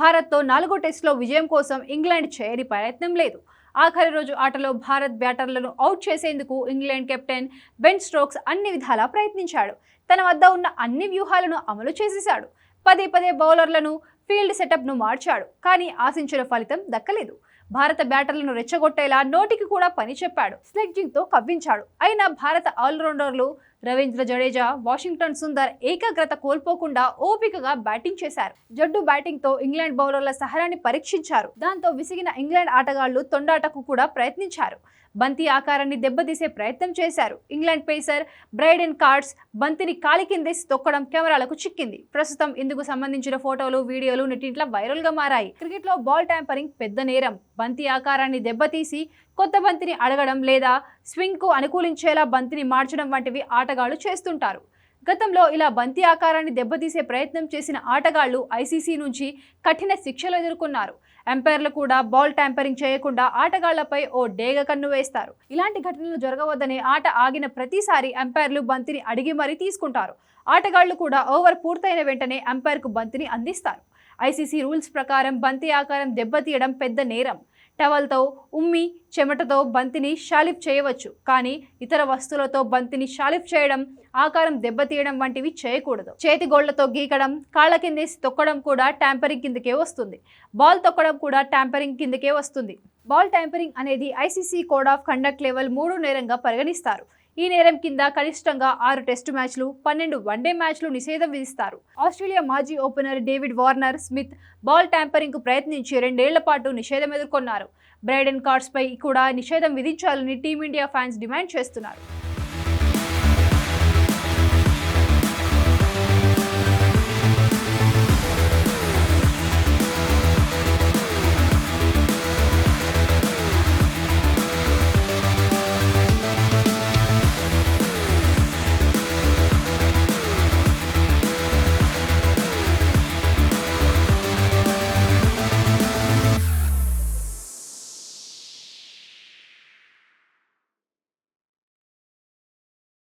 భారత్తో నాలుగో టెస్టులో విజయం కోసం ఇంగ్లాండ్ చేయని ప్రయత్నం లేదు. ఆఖరి రోజు ఆటలో భారత్ బ్యాటర్లను అవుట్ చేసేందుకు ఇంగ్లాండ్ కెప్టెన్ బెన్ స్ట్రోక్స్ అన్ని విధాలా ప్రయత్నించాడు. తన వద్ద ఉన్న అన్ని వ్యూహాలను అమలు చేసేశాడు. పదే పదే బౌలర్లను ఫీల్డ్ సెటప్ను మార్చాడు కానీ ఆశించిన ఫలితం దక్కలేదు. భారత బ్యాటర్లను రెచ్చగొట్టేలా నోటికి కూడా పని చెప్పాడు. స్లెడ్జింగ్తో కవ్వించాడు. అయినా భారత ఆల్రౌండర్లు రవీంద్ర జడేజా వాషింగ్టన్ సుందర్ ఏకాగ్రత కోల్పోకుండా ఓపికగా బ్యాటింగ్ చేశారు. జడ్డు బ్యాటింగ్తో ఇంగ్లాండ్ బౌలర్ల సహనాన్ని పరీక్షించారు. దాంతో విసిగిన ఇంగ్లాండ్ ఆటగాళ్ళు తొండాటకు కూడా ప్రయత్నించారు. బంతి ఆకారాన్ని దెబ్బతీసే ప్రయత్నం చేశారు. ఇంగ్లాండ్ పేసర్ బ్రైడెన్ కార్డ్స్ బంతిని కాలి కిందేసి తొక్కడం కెమెరాలకు చిక్కింది. ప్రస్తుతం ఇందుకు సంబంధించిన ఫోటోలు వీడియోలు నెట్టింట్ల వైరల్గా మారాయి. క్రికెట్లో బాల్ ట్యాంపరింగ్ పెద్ద నేరం. బంతి ఆకారాన్ని దెబ్బతీసి కొత్త బంతిని అడగడం లేదా స్వింగ్కు అనుకూలించేలా బంతిని మార్చడం వంటివి ఆటగాళ్ళు చేస్తుంటారు. గతంలో ఇలా బంతి ఆకారాన్ని దెబ్బతీసే ప్రయత్నం చేసిన ఆటగాళ్ళు ఐసీసీ నుంచి కఠిన శిక్షలు ఎదుర్కొన్నారు. ఎంపైర్లు కూడా బాల్ ట్యాంపరింగ్ చేయకుండా ఆటగాళ్ళపై ఓ డేగ కన్ను వేస్తారు. ఇలాంటి ఘటనలు జరగవద్దనే ఆట ఆగిన ప్రతిసారి ఎంపైర్లు బంతిని అడిగి మరీ తీసుకుంటారు. ఆటగాళ్ళు కూడా ఓవర్ పూర్తయిన వెంటనే ఎంపైర్కు బంతిని అందిస్తారు. ఐసీసీ రూల్స్ ప్రకారం బంతి ఆకారం దెబ్బతీయడం పెద్ద నేరం. టవల్తో ఉమ్మి చెమటతో బంతిని షాలిఫ్ చేయవచ్చు. కానీ ఇతర వస్తువులతో బంతిని షాలిఫ్ చేయడం ఆకారం దెబ్బతీయడం వంటివి చేయకూడదు. చేతి గోళ్ళతో గీకడం కాళ్ళ కిందేసి తొక్కడం కూడా ట్యాంపరింగ్ కిందకే వస్తుంది. బాల్ తొక్కడం కూడా ట్యాంపరింగ్ కిందకే వస్తుంది. బాల్ ట్యాంపరింగ్ అనేది ICC code of conduct level మూడు నేరంగా పరిగణిస్తారు. ఈ నేరం కింద కనిష్టంగా ఆరు టెస్టు మ్యాచ్లు పన్నెండు వన్డే మ్యాచ్లు నిషేధం విధిస్తారు. ఆస్ట్రేలియా మాజీ opener David Warner Smith ball ట్యాంపరింగ్కు ప్రయత్నించి రెండేళ్ళ పాటు నిషేధం ఎదుర్కొన్నారు. బ్రైడెన్ కార్డ్స్ పై కూడా నిషేధం విధించాలని టీమిండియా ఫ్యాన్స్ డిమాండ్ చేస్తున్నారు.